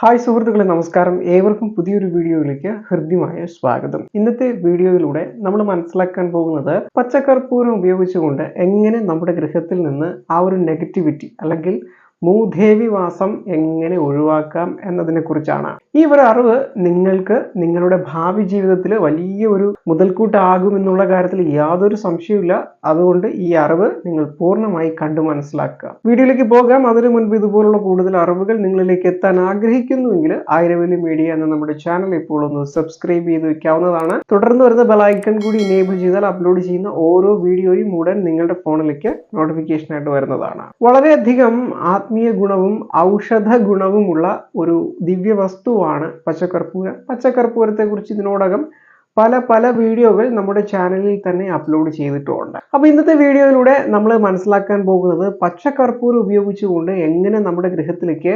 Hi സുഹൃത്തുക്കളെ നമസ്കാരം. ഏവർക്കും പുതിയൊരു വീഡിയോയിലേക്ക് ഹൃദ്യമായ സ്വാഗതം. ഇന്നത്തെ വീഡിയോയിലൂടെ നമ്മൾ മനസ്സിലാക്കാൻ പോകുന്നത് പച്ചക്കർപ്പൂരം ഉപയോഗിച്ചുകൊണ്ട് എങ്ങനെ നമ്മുടെ ഗൃഹത്തിൽ നിന്ന് ആ ഒരു നെഗറ്റിവിറ്റി അല്ലെങ്കിൽ മൂദേവി വാസം എങ്ങനെ ഒഴിവാക്കാം എന്നതിനെ കുറിച്ചാണ് ഈ ഒരു അറിവ് നിങ്ങൾക്ക് നിങ്ങളുടെ ഭാവി ജീവിതത്തിൽ വലിയ ഒരു മുതൽക്കൂട്ടാകും എന്നുള്ള കാര്യത്തിൽ യാതൊരു സംശയവുമില്ല. അതുകൊണ്ട് ഈ അറിവ് നിങ്ങൾ പൂർണമായി കണ്ടു മനസ്സിലാക്കുക. വീഡിയോയിലേക്ക് പോകാം. അതിനു മുൻപ് ഇതുപോലുള്ള കൂടുതൽ അറിവുകൾ നിങ്ങളിലേക്ക് എത്താൻ ആഗ്രഹിക്കുന്നുവെങ്കിൽ ആയിരവലി മീഡിയ എന്ന നമ്മുടെ ചാനൽ ഇപ്പോൾ ഒന്ന് സബ്സ്ക്രൈബ് ചെയ്ത് വെക്കാവുന്നതാണ്. തുടർന്ന് വരുന്ന ബെലൈക്കൺ കൂടി ഇനേബിൾ ചെയ്താൽ അപ്ലോഡ് ചെയ്യുന്ന ഓരോ വീഡിയോയും ഉടൻ നിങ്ങളുടെ ഫോണിലേക്ക് നോട്ടിഫിക്കേഷൻ ആയിട്ട് വരുന്നതാണ്. വളരെയധികം ആത്മീയ ഗുണവും ഔഷധ ഗുണവുമുള്ള ഒരു ദിവ്യ വസ്തുവാണ് പച്ചക്കർപ്പൂരം. പച്ചക്കർപ്പൂരത്തെ കുറിച്ച് ഇതിനോടകം പല പല വീഡിയോകൾ നമ്മുടെ ചാനലിൽ തന്നെ അപ്ലോഡ് ചെയ്തിട്ടുമുണ്ട് അപ്പോൾ ഇന്നത്തെ വീഡിയോയിലൂടെ നമ്മൾ മനസ്സിലാക്കാൻ പോകുന്നത് പച്ചക്കർപ്പൂരം ഉപയോഗിച്ചുകൊണ്ട് എങ്ങനെ നമ്മുടെ ഗൃഹത്തിലേക്ക്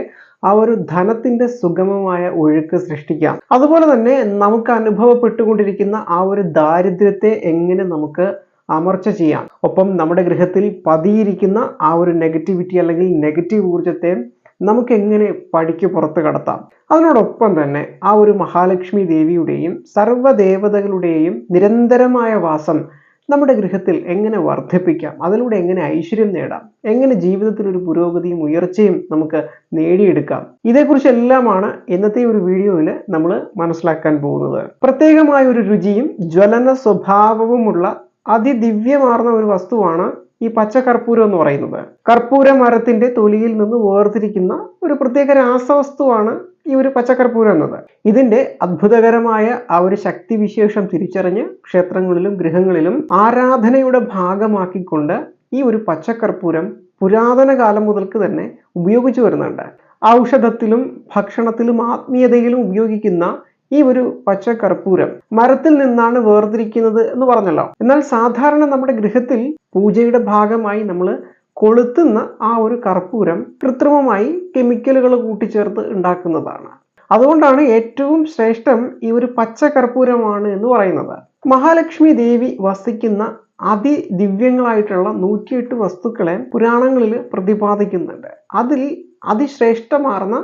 ആ ഒരു ധനത്തിന്റെ സുഗമമായ ഒഴുക്ക് സൃഷ്ടിക്കാം. അതുപോലെ തന്നെ നമുക്ക് അനുഭവപ്പെട്ടുകൊണ്ടിരിക്കുന്ന ആ ഒരു ദാരിദ്ര്യത്തെ എങ്ങനെ നമുക്ക് അമർച്ച ചെയ്യാം. ഒപ്പം നമ്മുടെ ഗൃഹത്തിൽ പതിയിരിക്കുന്ന ആ ഒരു നെഗറ്റിവിറ്റി അല്ലെങ്കിൽ നെഗറ്റീവ് ഊർജത്തെ നമുക്ക് എങ്ങനെ പടിക്ക് പുറത്ത് കടത്താം? അതിനോടൊപ്പം തന്നെ ആ ഒരു മഹാലക്ഷ്മി ദേവിയുടെയും സർവദേവതകളുടെയും നിരന്തരമായ വാസം നമ്മുടെ ഗൃഹത്തിൽ എങ്ങനെ വർദ്ധിപ്പിക്കാം? അതിലൂടെ എങ്ങനെ ഐശ്വര്യം നേടാം? എങ്ങനെ ജീവിതത്തിൽ ഒരു പുരോഗതിയും ഉയർച്ചയും നമുക്ക് നേടിയെടുക്കാം? ഇതേക്കുറിച്ചെല്ലാമാണ് ഇന്നത്തെ ഒരു വീഡിയോയിൽ നമ്മൾ മനസ്സിലാക്കാൻ പോകുന്നത്. പ്രത്യേകമായ ഒരു രുചിയും ജ്വലന സ്വഭാവവുമുള്ള അതിദിവ്യമാർന്ന ഒരു വസ്തുവാണ് ഈ പച്ചകർപ്പൂരം എന്ന് പറയുന്നത്. കർപ്പൂര മരത്തിന്റെ തൊലിയിൽ നിന്ന് വേർതിരിക്കുന്ന ഒരു പ്രത്യേക രാസവസ്തുവാണ് ഈ ഒരു പച്ചക്കർപ്പൂരം എന്നത്. ഇതിന്റെ അത്ഭുതകരമായ ആ ഒരു ശക്തി വിശേഷം തിരിച്ചറിഞ്ഞ് ക്ഷേത്രങ്ങളിലും ഗൃഹങ്ങളിലും ആരാധനയുടെ ഭാഗമാക്കിക്കൊണ്ട് ഈ ഒരു പച്ചക്കർപ്പൂരം പുരാതന കാലം മുതൽക്ക് തന്നെ ഉപയോഗിച്ചു വരുന്നുണ്ട്. ഔഷധത്തിലും ഭക്ഷണത്തിലും ആത്മീയതയിലും ഉപയോഗിക്കുന്ന ഈ ഒരു പച്ച കർപ്പൂരം മരത്തിൽ നിന്നാണ് വേർതിരിക്കുന്നത് എന്ന് പറഞ്ഞല്ലോ. എന്നാൽ സാധാരണ നമ്മുടെ ഗൃഹത്തിൽ പൂജയുടെ ഭാഗമായി നമ്മൾ കൊളുത്തുന്ന ആ ഒരു കർപ്പൂരം കൃത്രിമമായി കെമിക്കലുകൾ കൂട്ടിച്ചേർത്ത് ഉണ്ടാക്കുന്നതാണ്. അതുകൊണ്ടാണ് ഏറ്റവും ശ്രേഷ്ഠം ഈ ഒരു പച്ച കർപ്പൂരമാണ് എന്ന് പറയുന്നത്. മഹാലക്ഷ്മി ദേവി വസിക്കുന്ന അതിദിവ്യങ്ങളായിട്ടുള്ള നൂറ്റിയെട്ട് വസ്തുക്കളെ പുരാണങ്ങളിൽ പ്രതിപാദിക്കുന്നുണ്ട്. അതിൽ അതിശ്രേഷ്ഠമാർന്ന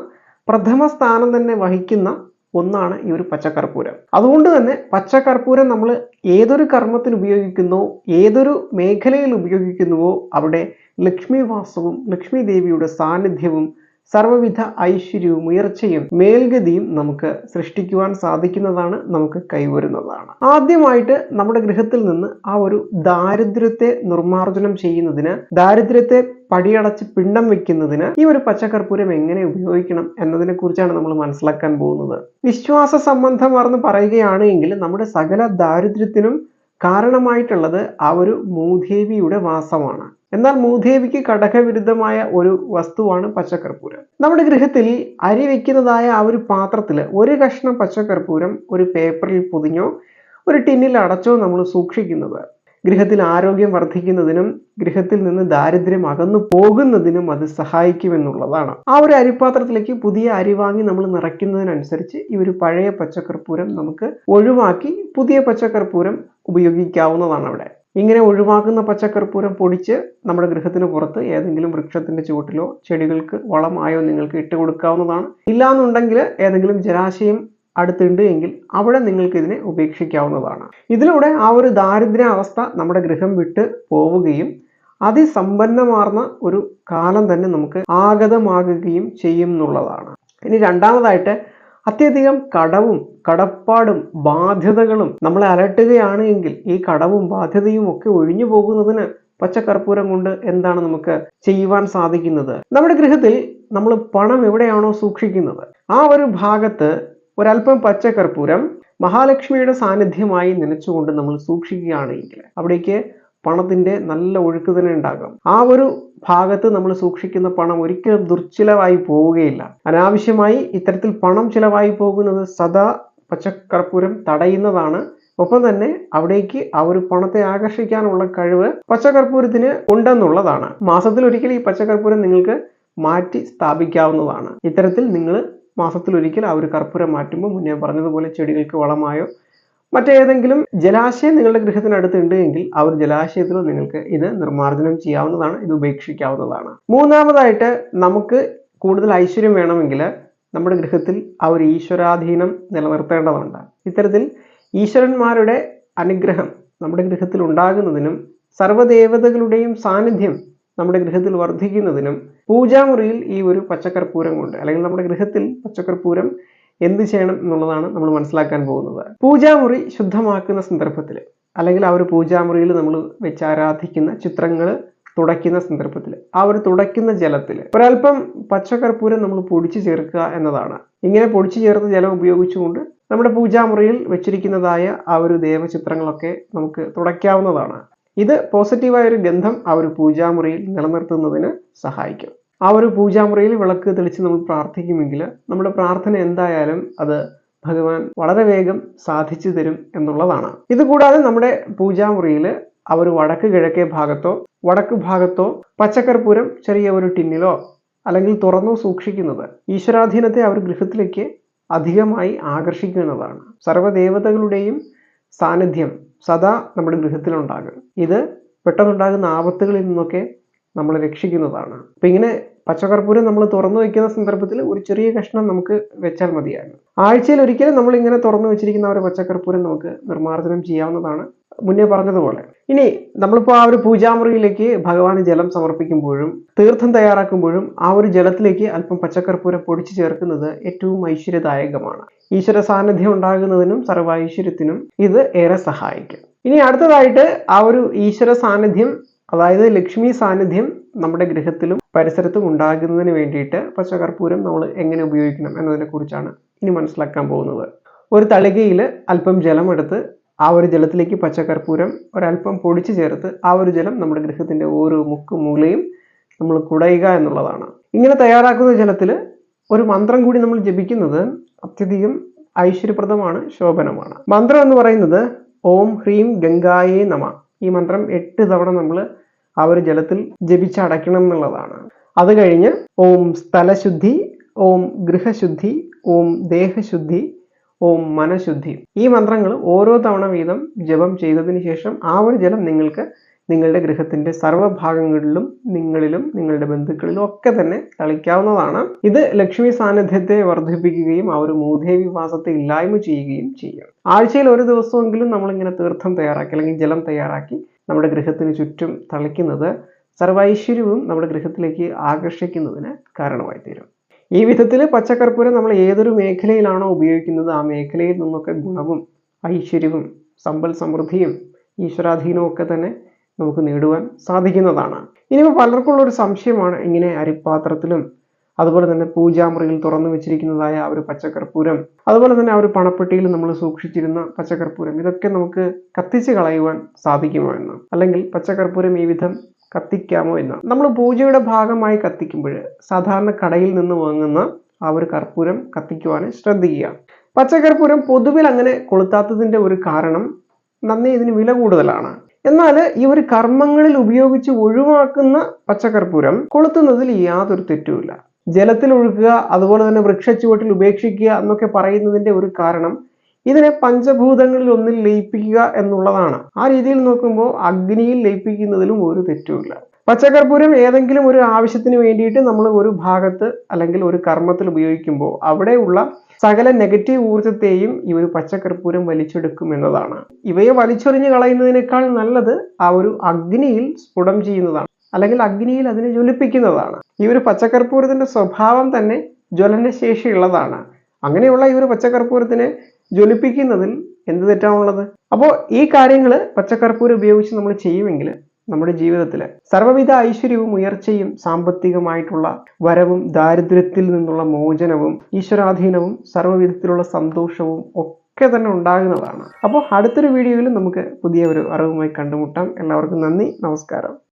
പ്രഥമ സ്ഥാനം തന്നെ വഹിക്കുന്ന ഒന്നാണ് ഈ ഒരു പച്ചക്കർപ്പൂരം അതുകൊണ്ട് തന്നെ പച്ചക്കർപ്പൂരം നമ്മൾ ഏതൊരു കർമ്മത്തിന് ഉപയോഗിക്കുന്നു ഏതൊരു മേഖലയിൽ ഉപയോഗിക്കുന്നുവോ അവിടെ ലക്ഷ്മി വാസവും ലക്ഷ്മി ദേവിയുടെ സാന്നിധ്യവും സർവവിധ ഐശ്വര്യവും ഉയർച്ചയും മേൽഗതിയും നമുക്ക് സൃഷ്ടിക്കുവാൻ സാധിക്കുന്നതാണ് നമുക്ക് കൈവരുന്നതാണ്. ആദ്യമായിട്ട് നമ്മുടെ ഗൃഹത്തിൽ നിന്ന് ആ ഒരു ദാരിദ്ര്യത്തെ നിർമ്മാർജനം ചെയ്യുന്നതിന് ദാരിദ്ര്യത്തെ പടിയടച്ച് പിണ്ടം വെക്കുന്നതിന് ഈ ഒരു പച്ചക്കർപ്പൂരം എങ്ങനെ ഉപയോഗിക്കണം എന്നതിനെ കുറിച്ചാണ് നമ്മൾ മനസ്സിലാക്കാൻ പോകുന്നത്. വിശ്വാസ സംബന്ധമാർന്ന് പറയുകയാണ് എങ്കിൽ നമ്മുടെ സകല ദാരിദ്ര്യത്തിനും കാരണമായിട്ടുള്ളത് ആ ഒരു മൂദേവിയുടെ വാസമാണ്. എന്നാൽ മൂദേവിക്ക് ഘടകവിരുദ്ധമായ ഒരു വസ്തുവാണ് പച്ചക്കർപ്പൂരം. നമ്മുടെ ഗൃഹത്തിൽ അരി വെക്കുന്നതായ ആ ഒരു പാത്രത്തിൽ ഒരു കഷ്ണം പച്ചക്കർപ്പൂരം ഒരു പേപ്പറിൽ പൊതിഞ്ഞോ ഒരു ടിന്നിൽ അടച്ചോ നമ്മൾ സൂക്ഷിക്കുന്നത്. ഗൃഹത്തിൽ ആരോഗ്യം വർദ്ധിക്കുന്നതിനും ഗൃഹത്തിൽ നിന്ന് ദാരിദ്ര്യം അകന്നു പോകുന്നതിനും അത് സഹായിക്കുമെന്നുള്ളതാണ്. ആ ഒരു അരിപ്പാത്രത്തിലേക്ക് പുതിയ അരി വാങ്ങി നമ്മൾ നിറയ്ക്കുന്നതിനനുസരിച്ച് ഈ ഒരു പഴയ പച്ചക്കർപ്പൂരം നമുക്ക് ഒഴിവാക്കി പുതിയ പച്ചക്കർപ്പൂരം ഉപയോഗിക്കാവുന്നതാണ് അവിടെ. ഇങ്ങനെ ഒഴിവാക്കുന്ന പച്ചക്കർപ്പൂരം പൊടിച്ച് നമ്മുടെ ഗൃഹത്തിന് പുറത്ത് ഏതെങ്കിലും വൃക്ഷത്തിന്റെ ചുവട്ടിലോ ചെടികൾക്ക് വളമായോ നിങ്ങൾക്ക് ഇട്ട് കൊടുക്കാവുന്നതാണ്. ഇല്ലാന്നുണ്ടെങ്കിൽ ഏതെങ്കിലും ജലാശയം അടുത്തുണ്ട് എങ്കിൽ അവിടെ നിങ്ങൾക്ക് ഇതിനെ ഉപേക്ഷിക്കാവുന്നതാണ്. ഇതിലൂടെ ആ ഒരു ദാരിദ്ര്യ അവസ്ഥ നമ്മുടെ ഗൃഹം വിട്ട് പോവുകയും അതിസമ്പന്നമാർന്ന ഒരു കാലം തന്നെ നമുക്ക് ആഗതമാകുകയും ചെയ്യും എന്നുള്ളതാണ്. ഇനി രണ്ടാമതായിട്ട് അത്യധികം കടവും കടപ്പാടും ബാധ്യതകളും നമ്മളെ അലട്ടുകയാണ് എങ്കിൽ ഈ കടവും ബാധ്യതയും ഒക്കെ ഒഴിഞ്ഞു പോകുന്നതിന് പച്ചക്കർപ്പൂരം കൊണ്ട് എന്താണ് നമുക്ക് ചെയ്യുവാൻ സാധിക്കുന്നത്? നമ്മുടെ ഗൃഹത്തിൽ നമ്മൾ പണം എവിടെയാണോ സൂക്ഷിക്കുന്നത്? ആ ഒരു ഭാഗത്ത് ഒരല്പം പച്ചക്കർപ്പൂരം മഹാലക്ഷ്മിയുടെ സാന്നിധ്യമായി നനച്ചുകൊണ്ട് നമ്മൾ സൂക്ഷിക്കുകയാണെങ്കിൽ അവിടേക്ക് പണത്തിന്റെ നല്ല ഒഴുക്ക് തന്നെ ഉണ്ടാകും. ആ ഒരു ഭാഗത്ത് നമ്മൾ സൂക്ഷിക്കുന്ന പണം ഒരിക്കലും ദുർച്ചിലവായി പോവുകയില്ല. അനാവശ്യമായി ഇത്തരത്തിൽ പണം ചിലവായി പോകുന്നത് സദാ പച്ചക്കർപ്പൂരം തടയുന്നതാണ്. ഒപ്പം തന്നെ അവിടേക്ക് ആ ഒരു പണത്തെ ആകർഷിക്കാനുള്ള കഴിവ് പച്ചക്കർപ്പൂരത്തിന് ഉണ്ടെന്നുള്ളതാണ്. മാസത്തിൽ ഒരിക്കൽ ഈ പച്ചക്കർപ്പൂരം നിങ്ങൾക്ക് മാറ്റി സ്ഥാപിക്കാവുന്നതാണ്. ഇത്തരത്തിൽ നിങ്ങൾ മാസത്തിൽ ഒരിക്കൽ ആ ഒരു കർപ്പൂരം മാറ്റുമ്പോൾ മുന്നേ പറഞ്ഞതുപോലെ ചെടികൾക്ക് വളമായോ മറ്റേതെങ്കിലും ജലാശയം നിങ്ങളുടെ ഗൃഹത്തിനടുത്തുണ്ട് എങ്കിൽ ആ ഒരു ജലാശയത്തിലോ നിങ്ങൾക്ക് ഇത് നിർമ്മാർജനം ചെയ്യാവുന്നതാണ് ഇത് ഉപേക്ഷിക്കാവുന്നതാണ്. മൂന്നാമതായിട്ട് നമുക്ക് കൂടുതൽ ഐശ്വര്യം വേണമെങ്കിൽ നമ്മുടെ ഗൃഹത്തിൽ ആ ഒരു ഈശ്വരാധീനം നിലനിർത്തേണ്ടതുണ്ട്. ഇത്തരത്തിൽ ഈശ്വരന്മാരുടെ അനുഗ്രഹം നമ്മുടെ ഗൃഹത്തിൽ ഉണ്ടാകുന്നതിനും സർവദേവതകളുടെയും സാന്നിധ്യം നമ്മുടെ ഗൃഹത്തിൽ വർദ്ധിക്കുന്നതിനും പൂജാമുറിയിൽ ഈ ഒരു പച്ചക്കർപ്പൂരം കൊണ്ട് അല്ലെങ്കിൽ നമ്മുടെ ഗൃഹത്തിൽ പച്ചക്കർപ്പൂരം എന്ത് ചെയ്യണം എന്നുള്ളതാണ് നമ്മൾ മനസ്സിലാക്കാൻ പോകുന്നത്. പൂജാമുറി ശുദ്ധമാക്കുന്ന സന്ദർഭത്തിൽ അല്ലെങ്കിൽ ആ ഒരു പൂജാമുറിയിൽ നമ്മൾ വെച്ച് ആരാധിക്കുന്ന ചിത്രങ്ങൾ തുടയ്ക്കുന്ന സന്ദർഭത്തിൽ ആ ഒരു തുടയ്ക്കുന്ന ജലത്തിൽ ഒരല്പം പച്ചക്കർപ്പൂരം നമ്മൾ പൊടിച്ചു ചേർക്കുക എന്നതാണ്. ഇങ്ങനെ പൊടിച്ചു ചേർത്ത ജലം ഉപയോഗിച്ചുകൊണ്ട് നമ്മുടെ പൂജാമുറിയിൽ വെച്ചിരിക്കുന്നതായ ആ ഒരു ദേവചിത്രങ്ങളൊക്കെ നമുക്ക് തുടയ്ക്കാവുന്നതാണ്. ഇത് പോസിറ്റീവായ ഒരു ഗന്ധം ആ ഒരു പൂജാമുറിയിൽ നിലനിർത്തുന്നതിന് സഹായിക്കും. ആ ഒരു പൂജാമുറിയിൽ വിളക്ക് തെളിച്ച് നമ്മൾ പ്രാർത്ഥിക്കുമെങ്കിൽ നമ്മുടെ പ്രാർത്ഥന എന്തായാലും അത് ഭഗവാൻ വളരെ വേഗം സാധിച്ചു തരും എന്നുള്ളതാണ്. ഇതുകൂടാതെ നമ്മുടെ പൂജാമുറിയിൽ ഒരു വടക്ക് കിഴക്കേ ഭാഗത്തോ വടക്ക് ഭാഗത്തോ പച്ചക്കർപ്പൂരം ചെറിയ ഒരു ടിന്നിലോ അല്ലെങ്കിൽ തുറന്നോ സൂക്ഷിക്കുന്നത് ഈശ്വരാധീനത്തെ അവർ ഗൃഹത്തിലേക്ക് അധികമായി ആകർഷിക്കുന്നതാണ്. സർവദേവതകളുടെയും സാന്നിധ്യം സദാ നമ്മുടെ ഗൃഹത്തിലുണ്ടാകും. ഇത് പെട്ടെന്നുണ്ടാകുന്ന ആപത്തുകളിൽ നിന്നൊക്കെ നമ്മളെ രക്ഷിക്കുന്നതാണ്. അപ്പൊ ഇങ്ങനെ പച്ചക്കർപ്പൂരം നമ്മൾ തുറന്നു വയ്ക്കുന്ന സന്ദർഭത്തിൽ ഒരു ചെറിയ കഷ്ണം നമുക്ക് വെച്ചാൽ മതിയാണ് ആഴ്ചയിൽ ഒരിക്കലും നമ്മൾ ഇങ്ങനെ തുറന്നു വെച്ചിരിക്കുന്ന ഒരു പച്ചക്കർപ്പൂരം നമുക്ക് നിർമ്മാർജനം ചെയ്യാവുന്നതാണ് മുന്നേ പറഞ്ഞതുപോലെ. ഇനി നമ്മളിപ്പോൾ ആ ഒരു പൂജാമുറിയിലേക്ക് ഭഗവാന് ജലം സമർപ്പിക്കുമ്പോഴും തീർത്ഥം തയ്യാറാക്കുമ്പോഴും ആ ഒരു ജലത്തിലേക്ക് അല്പം പച്ചക്കർപ്പൂരം പൊടിച്ചു ചേർക്കുന്നത് ഏറ്റവും ഐശ്വര്യദായകമാണ്. ഈശ്വര സാന്നിധ്യം ഉണ്ടാകുന്നതിനും സർവൈശ്വര്യത്തിനും ഇത് ഏറെ സഹായിക്കും. ഇനി അടുത്തതായിട്ട് ആ ഒരു ഈശ്വര സാന്നിധ്യം അതായത് ലക്ഷ്മി സാന്നിധ്യം നമ്മുടെ ഗൃഹത്തിലും പരിസരത്തും ഉണ്ടാകുന്നതിന് വേണ്ടിയിട്ട് പച്ചകർപ്പൂരം നമ്മൾ എങ്ങനെ ഉപയോഗിക്കണം എന്നതിനെ കുറിച്ചാണ് ഇനി മനസ്സിലാക്കാൻ പോകുന്നത്. ഒരു തളികയിൽ അല്പം ജലമെടുത്ത് ആ ഒരു ജലത്തിലേക്ക് പച്ചക്കർപ്പൂരം ഒരല്പം പൊടിച്ചു ചേർത്ത് ആ ഒരു ജലം നമ്മുടെ ഗൃഹത്തിന്റെ ഓരോ മുക്ക് മൂലയും നമ്മൾ കുടയുക എന്നുള്ളതാണ്. ഇങ്ങനെ തയ്യാറാക്കുന്ന ജലത്തിൽ ഒരു മന്ത്രം കൂടി നമ്മൾ ജപിക്കുന്നത് അത്യധികം ഐശ്വര്യപ്രദമാണ് ശോഭനമാണ്. മന്ത്രം എന്ന് പറയുന്നത് ഓം ഹ്രീം ഗംഗായേ നമ. ഈ മന്ത്രം എട്ട് തവണ നമ്മൾ ആ ഒരു ജലത്തിൽ ജപിച്ചടയ്ക്കണം എന്നുള്ളതാണ്. അത് കഴിഞ്ഞ് ഓം സ്ഥലശുദ്ധി ഓം ഗൃഹശുദ്ധി ഓം ദേഹശുദ്ധി ഓം മനഃശുദ്ധി. ഈ മന്ത്രങ്ങൾ ഓരോ തവണ വീതം ജപം ചെയ്തതിന് ശേഷം ആ ഒരു ജലം നിങ്ങൾക്ക് നിങ്ങളുടെ ഗൃഹത്തിന്റെ സർവഭാഗങ്ങളിലും നിങ്ങളിലും നിങ്ങളുടെ ബന്ധുക്കളിലും ഒക്കെ തന്നെ തളിക്കാവുന്നതാണ് ഇത് ലക്ഷ്മി സാന്നിധ്യത്തെ വർദ്ധിപ്പിക്കുകയും ആ ഒരു മൂദേവി വാസത്തെ ഇല്ലായ്മ ചെയ്യുകയും ചെയ്യും. ആഴ്ചയിൽ ഒരു ദിവസമെങ്കിലും നമ്മളിങ്ങനെ തീർത്ഥം തയ്യാറാക്കി അല്ലെങ്കിൽ ജലം തയ്യാറാക്കി നമ്മുടെ ഗൃഹത്തിന് ചുറ്റും തളിക്കുന്നത് സർവൈശ്വര്യവും നമ്മുടെ ഗൃഹത്തിലേക്ക് ആകർഷിക്കുന്നതിന് കാരണമായി തീരും ഈ വിധത്തിൽ പച്ചക്കർപ്പൂരം നമ്മൾ ഏതൊരു മേഖലയിലാണോ ഉപയോഗിക്കുന്നത് ആ മേഖലയിൽ നിന്നൊക്കെ ഗുണവും ഐശ്വര്യവും സമ്പൽ സമൃദ്ധിയും ഈശ്വരാധീനവും ഒക്കെ തന്നെ നമുക്ക് നേടുവാൻ സാധിക്കുന്നതാണ്. ഇനിയിപ്പോൾ പലർക്കുള്ള ഒരു സംശയമാണ് ഇങ്ങനെ അരിപ്പാത്രത്തിലും അതുപോലെ തന്നെ പൂജാമുറിയിൽ തുറന്നു വെച്ചിരിക്കുന്നതായ ആ ഒരു പച്ചക്കർപ്പൂരം അതുപോലെ തന്നെ ആ ഒരു പണപ്പെട്ടിയിൽ നമ്മൾ സൂക്ഷിച്ചിരുന്ന പച്ചക്കർപ്പൂരം ഇതൊക്കെ നമുക്ക് കത്തിച്ച് കളയുവാൻ സാധിക്കുമോ എന്ന്? അല്ലെങ്കിൽ പച്ചക്കർപ്പൂരം ഈ വിധം കത്തിക്കാമോ എന്ന്? നമ്മൾ പൂജയുടെ ഭാഗമായി കത്തിക്കുമ്പോൾ സാധാരണ കടയിൽ നിന്ന് വാങ്ങുന്ന ആ ഒരു കർപ്പൂരം കത്തിക്കുവാൻ ശ്രദ്ധിക്കുക. പച്ചക്കർപ്പൂരം പൊതുവിൽ അങ്ങനെ കൊളുത്താത്തതിന്റെ ഒരു കാരണം നന്ദി ഇതിന് വില കൂടുതലാണ്. എന്നാൽ ഈ ഒരു കർമ്മങ്ങളിൽ ഉപയോഗിച്ച് ഒഴിവാക്കുന്ന പച്ചക്കർപ്പൂരം കൊളുത്തുന്നതിൽ യാതൊരു തെറ്റുമില്ല ജലത്തിൽ ഒഴുക്കുക അതുപോലെ തന്നെ വൃക്ഷച്ചുവട്ടിൽ ഉപേക്ഷിക്കുക എന്നൊക്കെ പറയുന്നതിന്റെ ഒരു കാരണം ഇതിനെ പഞ്ചഭൂതങ്ങളിൽ ഒന്നിൽ ലയിപ്പിക്കുക എന്നുള്ളതാണ്. ആ രീതിയിൽ നോക്കുമ്പോൾ അഗ്നിയിൽ ലയിപ്പിക്കുന്നതിലും ഒരു തെറ്റുമില്ല പച്ചക്കർപ്പൂരം ഏതെങ്കിലും ഒരു ആവശ്യത്തിന് വേണ്ടിയിട്ട് നമ്മൾ ഒരു ഭാഗത്ത് അല്ലെങ്കിൽ ഒരു കർമ്മത്തിൽ ഉപയോഗിക്കുമ്പോൾ അവിടെയുള്ള സകല നെഗറ്റീവ് ഊർജത്തെയും ഈ ഒരു പച്ചക്കർപ്പൂരം വലിച്ചെടുക്കും എന്നതാണ്. ഇവയെ വലിച്ചെറിഞ്ഞു കളയുന്നതിനേക്കാൾ നല്ലത് ആ ഒരു അഗ്നിയിൽ സ്ഫുടം ചെയ്യുന്നതാണ്. അല്ലെങ്കിൽ അഗ്നിയിൽ അതിനെ ജ്വലിപ്പിക്കുന്നതാണ്. ഈ ഒരു പച്ചക്കർപ്പൂരത്തിന്റെ സ്വഭാവം തന്നെ ജ്വലനശേഷിയുള്ളതാണ്. അങ്ങനെയുള്ള ഈ ഒരു പച്ചക്കർപ്പൂരത്തിനെ ജ്വലിപ്പിക്കുന്നതിൽ എന്ത് തെറ്റാണുള്ളത്? അപ്പോൾ ഈ കാര്യങ്ങൾ പച്ചക്കർപ്പൂരം ഉപയോഗിച്ച് നമ്മൾ ചെയ്യുമെങ്കിൽ നമ്മുടെ ജീവിതത്തിൽ സർവവിധ ഐശ്വര്യവും ഉയർച്ചയും സാമ്പത്തികമായിട്ടുള്ള വരവും ദാരിദ്ര്യത്തിൽ നിന്നുള്ള മോചനവും ഈശ്വരാധീനവും സർവവിധത്തിലുള്ള സന്തോഷവും ഒക്കെ തന്നെ ഉണ്ടാകുന്നതാണ്. അപ്പോൾ അടുത്തൊരു വീഡിയോയിൽ നമുക്ക് പുതിയ ഒരു അറിവുമായി കണ്ടുമുട്ടാം. എല്ലാവർക്കും നന്ദി നമസ്കാരം.